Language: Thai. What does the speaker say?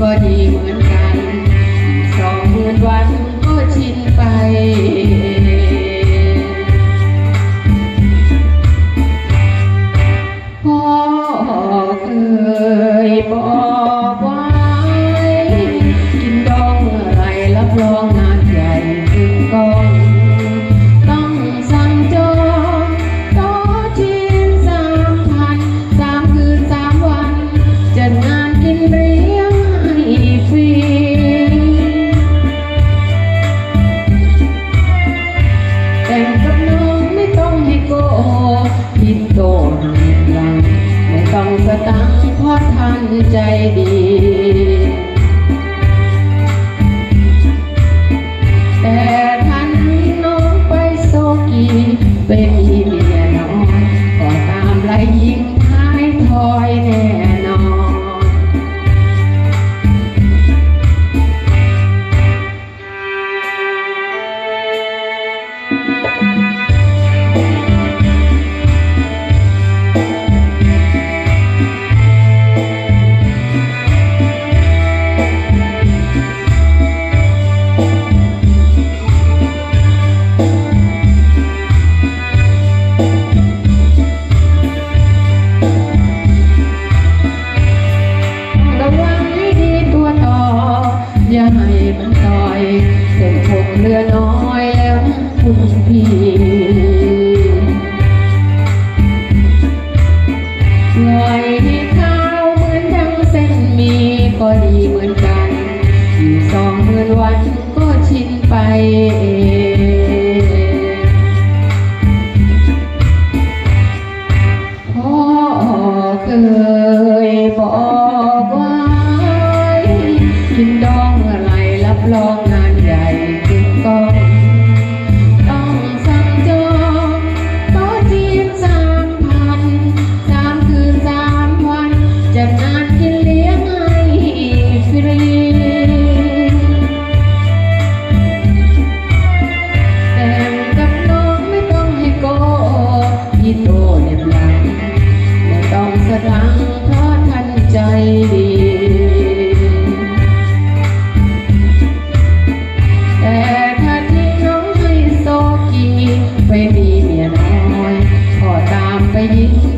ก็ดีเหมือน กับน้องไม่ต้องให้โกพิดโดางลังไม่ต้องสตังค์เพอทันใจดี อย่าให้มันต่ยเส้นผมเรือน พี่หน่ข้าเหมือนดังเส้นมีก็ดีเหมือนกันสองหมื่นวันก็ชินไปพอเกิด แต่ต้องสรังเพราะท่านใจดี แต่ถ้าทิ้น้องให้โซกีไปมีเมียน้อย ขอตามไปยิง